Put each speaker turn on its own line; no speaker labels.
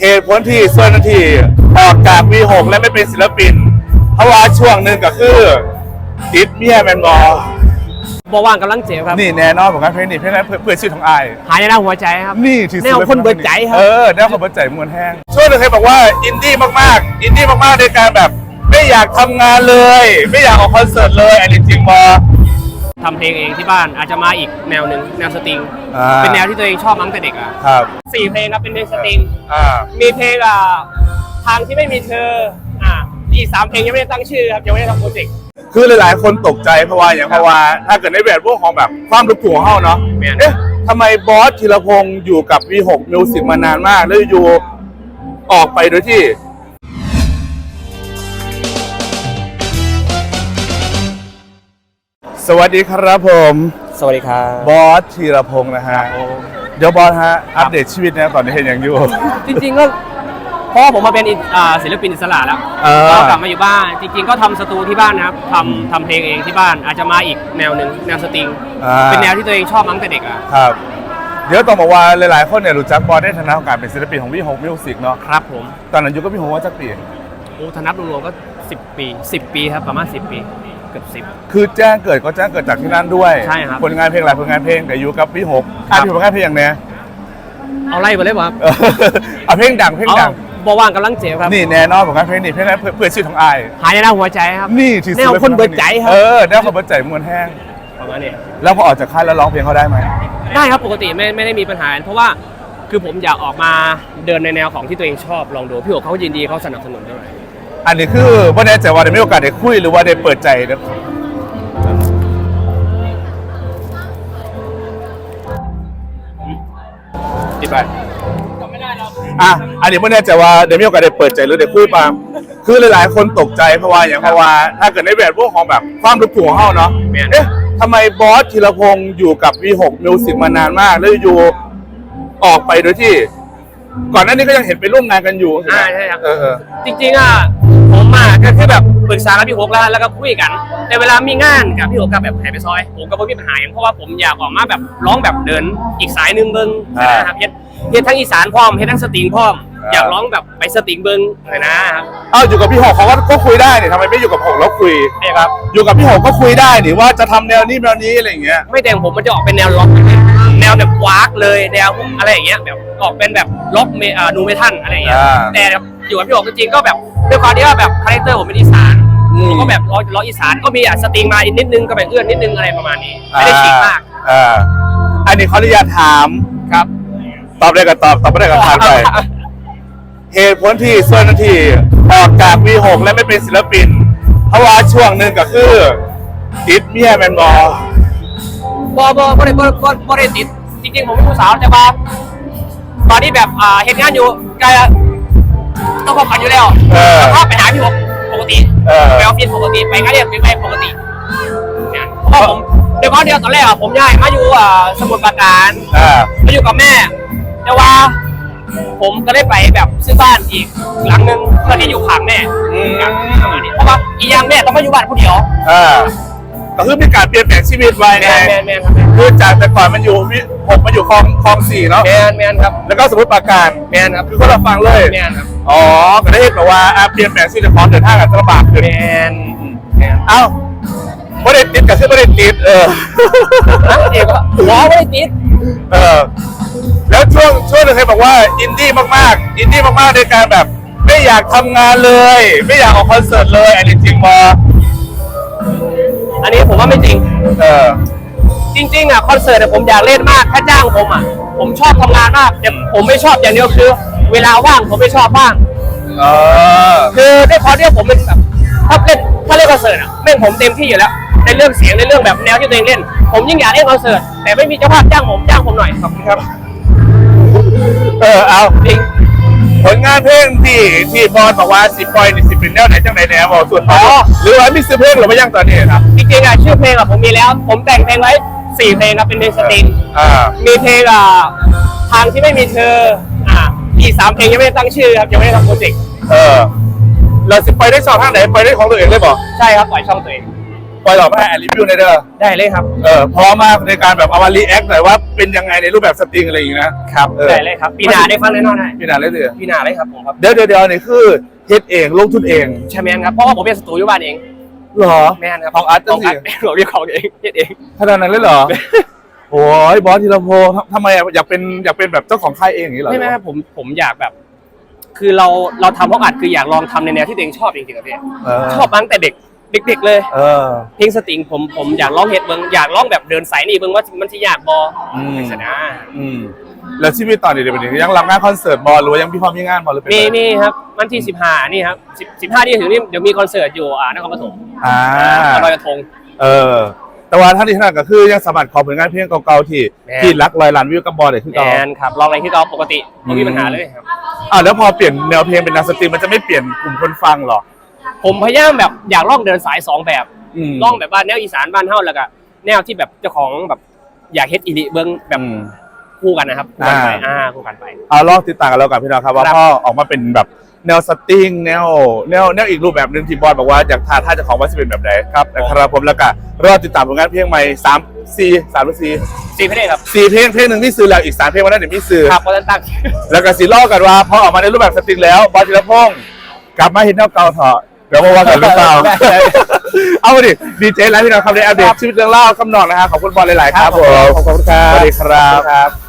เหตุผลที่ส่วนนาทีออกจาก V6 และไม่เป็นศิลปิน เพราะว่าช่วงหนึ่งก็คือติดเมียแมนบอ
บ่ว่างกำลังเจ็บครับ
นี่แน่นอนผมกันเพลงนี้เพลงนั้นเพื่อเพื่อชื่อของอาย
หายในหน้าหัวใจครับ
นี่ที่
แนวคนเบิดใจครับ
เออแนวคนเบิดใจมวลแห้งช่วงหนึงเคยบอกว่าอินดี้มากๆ อินดี้มากๆในการแบบ ไม่อยากทำงานเลย ไม่อยากออกคอนเสิร์ตเลยอันนี้จริงบอ
ทำเพลงเองที่บ้าน อาจจะมาอีกแนวหนึ่งแนวสตริง
อ่า
เป็นแนวที่ตัวเองชอบมาตั้งแต่เด็กอะ
ครับ
สี่เพลงครับเป็นเพลงสตริง
อ่า
มีเพลงอะทางที่ไม่มีเธออ่าอีกสามเพลงยังไม่ได้ตั้งชื่อครับยังไม่ได้ทำโปรเจกต์
คือหลายๆ คนตกใจเพราะว่าอย่างเพราะว่าถ้าเกิดในแบบพวกของแบบความลูกทุ่งของเฮาเนาะ
แม่น
เอ๊ะทำไมบอสธีรพงศ์อยู่กับ V6 Music มานานมาก แล้วอยู่ออกไปโดยที่ สวัสดีครับผม
สวัสดีครับ
บอสธีรพงศ์นะฮะเดี๋ยวบอสฮะอัปเดตชีวิตนะตอนนี้เห็นอย่างอยู่
จริงๆก็เพราะว่าผมมาเป็นอิสอ่าศิลปินอิสระแล้ว
เออ
ก็กลับมาอยู่บ้าน จริง ๆ ก็ทำสตูที่บ้านนะครับทำทำเพลงเองที่บ้านอาจจะมาอีกแนวหนึ่งแนวสตริง
อ่า
เป็นแนวที่ตัวเองชอบมาตั้งแต่เด็กอะ
ครับ เดี๋ยวต้องบอกว่าหลายๆ คนเนี่ยรู้จักบอสในฐานะของการเป็นศิลปินของ V6 Music เนาะ
ครับผม
ตอนนั้นอยู่ก็พี่หงว่าจักปี
โอ้ธนับรวมๆก็ 10 ปี 10 ปีครับประมาณ 10 ปีเกือบ10
คือแจ้งเกิดก็แจ้งเกิดจากที่นั่นด้วย
ใช่ครับ
ผลงานเพลงหลายผลงานเพลงแต่อยู่กับพี่หก
ครั
อะ
บ
พี่ผลงานเพลงอย่างเนี้ย
เอาไล่ไปเลยบ่ครับ
เออเอาเพลงดังเพลง
เอา
ดัง
บ่ว่างกำลังเจ็บครับ
นี่แน่นอนผลงานเพลงนี้เพลงนั้นเพื่อเพื่อชื่อของอาย
หายในหน้าหัวใจครับ
นี่ที่สุด
แนวคนเบิดใจครับ
เออแนวคนเบิดใจมวลแห้ง
ประมาณนี้ครับ
แล้วพอออกจากค่ายแล้วร้องเพลงเขาได้ไหม
ได้ครับปกติไม่ไม่ได้มีปัญหา เพราะว่าคือผมอยากออกมาเดินในแนวของที่ตัวเองชอบลองดูพี่โอเขายินดีเขาสนับสนุนด้วย
อันนี้คือว่าแน่ใจว่าได้มีโอกาสได้คุยหรือว่าได้เปิดใจนะ
ติดไปไม่ได้เรา
อะอันนี้ไม่แน่ใจว่าได้มีโอกาสได้เปิดใจหรือได้คุยปะคือหลายๆ คนตกใจเพราะว่าอย่างเพราะว่า ถ้าเกิดในแบบพวกของแบบความลูกทุ่งของเฮาเนาะ
แม่น
เอ๊ะทำไมบอสธีรพงศ์อยู่กับ V6 Music มานานมาก แล้วอยู่ออกไปโดยที่ ก่อนหน้านี้ก็ยังเห็นไปร่วมงานกันอยู่
อ่าใช่ครับ
เออเออ
จริงๆอะ ผมอะก็คือแบบปรึกษากับพี่โฮกแล้วแล้วก็คุยกัน แต่เวลามีงานกับพี่โฮกกับแบบแห่ไปซอย ผมก็ไม่มีปัญหาอย่างเพราะว่าผมอยากออกมาแบบร้องแบบเดินอีกสายหนึ่งเบิ้งนะครับเฮ็ดเฮ็ดทั้งอีสานพร้อมเฮ็ดทั้งสตริงพร้อม อยากร้องแบบไปสตริงเบิ้งเลยนะครับ
เอ้าอยู่กับพี่หกเขาก็ก็คุยได้นี่ทำไมไม่อยู่กับหกแล้วคุย
ใช่ครับ
อยู่กับพี่หกก็คุยได้นี่ว่าจะทำแนวนี้แนวนี้อะไรอย่างเงี้ย
ไม่แต่งผมมันจะออกเป็นแนวล็อกแนวแบบวากเลยแนวอะไรอย่างเงี้ยแบบออกเป็นแบบล็อกเมอ่านูเมทัลอะไรอย่างเงี้ย
อ่า
แต่ อยู่กับพี่โอกจริงๆก็แบบด้วยความที่ว่าแบบคาแรคเตอร์ผมเป็นอีสาน
อืม
ผมก็แบบร้อยร้อยอีสานก็มีอะสตริงมาอีกนิดนึงก็แบบเอื้อนนิดนึงอะไรประมาณนี้ไม่ได้ฉีกมาก
อ่าอันนี้เขาอนุญาตถาม
ครับ
ตอบได้ก็ตอบ ตอบไม่ได้ก็ผ่านไป เหตุผลที่ส่วนนาทีออกจาก V6 และไม่เป็นศิลปิน เพราะว่าช่วงหนึ่งก็คือติดเมียแมนบอ
บอบอบได้บอบอบได้ติดจริงๆผมเป็นผู้สาวแต่ว่าตอนนี้แบบอ่าเหตุงานอยู่ไกล อะต้องพบกันอยู่แล้ว
เออ
แล้วก็ไปหาพี่โอกปกติ
เออ
ไปออฟฟิศปกติไปงานเรียนไปปกติเนี่ยเพราะว่าผมเดี๋ยวก่อนเดียวตอนแรกอะผมย้ายมาอยู่อ่าสมุทรปราการ
อ่า
มาอยู่กับแม่ แต่ว่า ผมก็ได้ไปแบบซื้อบ้านอีกหลังนึงเพื่อที่อยู่ข้างแม่
อืม
เพราะว่าอีกอย่างแม่ต้องมาอยู่บ้านผู้เดียว
อ่า ก็คือมีการเปลี่ยนแปลงชีวิตไว้
แม
ไง
นแมนแมนครับ
คือจากแต่ก่อนมันอยู่วิหกมาอยู่คลองคลองสี่เนาะ
แมนแมนครับ
แล้วก็สมมติปราการ
แมนครับ
คือคนเราฟังเลย
แมนครับ
อ๋อก็ได้เห็นแบบว่าอะเปลี่ยนแปลงชีวิตของเดินทางกันลำบากขึ้น
แมนแมน
เอ้าไม่ได้ติดกับที่ไม่ได้ติดเออ
นะเด็กว่าหัวไม่ได้ติด
เออแล้วช่วงช่วงหนึงเคยบอกว่าอินดี้มากๆ อินดี้มากๆในการแบบ ไม่อยากทำงานเลย ไม่อยากออกคอนเสิร์ตเลยอันนี้จริงปะ
อันนี้ผมว่าไม่จริง
เออ
จริงๆอะคอนเสิร์ตอะผมอยากเล่นมากถ้าจ้างผมอะ ผมชอบทำงานมากแต่ผมไม่ชอบอย่างเดียวคือ เวลาว่างผมไม่ชอบบ้าง
เออ
คือด้วยความที่ผมเป็นแบบถ้าเล่นถ้าเล่นคอนเสิร์ตอะแม่งผมเต็มที่อยู่แล้วในเรื่องเสียงในเรื่องแบบแนวที่ตัวเองเล่น ผมยิ่งอยากเล่นคอนเสิร์ตแต่ไม่มีเจ้าภาพจ้างผมจ้างผมหน่อยขอบคุณครับ
เออเอา
จริง
ผลงานเพลงที่ที่บอลบอกว่าสิบปอยนี่สิเป็นแนวไหนจังไหนแนวบอกส่วนต่อ
อ๋อ
หรือว่ามีซื้อเพลงหรือไม่ยังตอนนี้ครับ
จริงๆอะชื่อเพลงอะผมมีแล้ว ผมแต่งเพลงไว้สี่เพลงครับเป็นเพลงสตริง
อ่า
มีเพลงอะทางที่ไม่มีเธออ่าอีกสามเพลงยังไม่ได้ตั้งชื่อครับยังไม่ได้ทำโปรเจกต์
เออเราสิไปได้ชอบทางไหนไปได้ของตัวเองเลยบอก
ใช่ครับปล่อยช่องตัวเอง
ปล่อยออกมาให้รีวิวในอยเด้อ
ได้เลยครับ
เออพร้อมมากในการแบบเอามารีแอคหน่อยว่าเป็นยังไงในรูปแบบสตริงอะไรอย่างงี้นะครับเออ
ได้เลยครับ ปีหน้าได้ฟังแน่นอนได้
พี่นาเลยเดือ
ปีหน้าเลยครับผมครับ
เดี๋ยวเดี๋ยวเดี๋ยวนี่คือเฮ็ดเองลงทุนเอง
ใช่ไหมครับเพราะว่าผมเป็นสตูอยู่บ้านเอง
เหรอ
แม่นครับ
ของอาร์ต
ของอาร์ต
จังสิ
ผมเป็นของเองเฮ็ดเอง
ขนาดนั้นเลยเหรอ โอ้ยบอสธีรพงศ์ทำทำไมอะอยากเป็นอยากเป็นแบบเจ้าของค่ายเองอย่างนี้เหรอ
ไม่ไม่ครับผมผมอยากแบบ คือเราเราทำห้องอัดคืออยากลองทำในแนวที่ตัวเองชอบจริงๆครับพี่
เออ
ชอบมาตั้งแต่เด็ก เด็กๆเลย
เออ
เพลงสตริงผมผมอยากร้องเฮ็ดเบิ่งอยากร้องแบบเดินสายนี่เบิ่งว่ามันสิยากบ่
อืม
ชนะ
อืมแล้วชีวิตตอนนี้เดี๋ยวเป็นยังไงยังรับงานคอนเสิร์ตบอลหรือว่ายังพี่พร้อมมีงานบอลหรือเป็น
มี
ไง
นี่ครับวันที่15นี่ครับ10 15ที่จะถึงนี่เดี๋ยวมีคอนเสิร์ตอยู่อ่านครปฐม
อ่า
ลอยกระทง
เออ แต่ว่าท่านที่ถนัดก็คือยังสามารถขอผลงานเพลงเก่าๆที่
แม่
ที่รักลอยล้านวิวกับบอลเลยคือ
แม
เก่าน
ครับลองอะไรที่เราปกติไม่มีปัญหาเลยครับ
อ่าแล้วพอเปลี่ยนแนวเพลงเป็นแนวสตริงมันจะไม่เปลี่ยนกลุ่มคนฟังหรอ
ผมพยายามแบบอยากลองเดินสายสองแบบ
อืม
ลองแบบว่าแนวอีสานบ้านเฮาแล้วก็แนวที่แบบเจ้าของแบบอยากเฮ็ดอีหลิเบิ่งแบบ
อืม
คู่กันนะครับคู่กันไป
อ่า
อ่าคู่กันไป
เอาลองติดตามกันแล้วกันพี่น้องครับว่า
ครับ
พ่อออกมาเป็นแบบแนวสตริงแนวแนวแนวอีกรูปแบบหนึ่งที่บอลบอกว่าอยากทาท่าเจะของว่าจะเป็นแบบไหนครับนะครับผมแล้วก็รอติดตามผลงานเพลงใหม่สามสี่สามหรือสี่
ซีเพลงครับ
สี่เพลงเพลงหนึ่งที่ซื้อแล้วอีกสามเพลงวันนั้นเดี๋ยวมีซื้อ
ครับเพราะฉะนั้นตั้ง
แล้วก็สีล่อกันว่าพอออกมาในรูปแบบสตริงแล้วบอลธีรพงศ์กลับมาเห็นแนวเก่าเถอะ เดี๋ยวมาว่ากันหรือเปล่า เอาดิดีเจไลฟ์พี่น้องครับในอัปเดตชีวิตเรื่องเล่าคำนองนะฮะขอบคุณบอลหลาย ๆ ครับผม
ขอบคุณครับ
สวัสดีครับ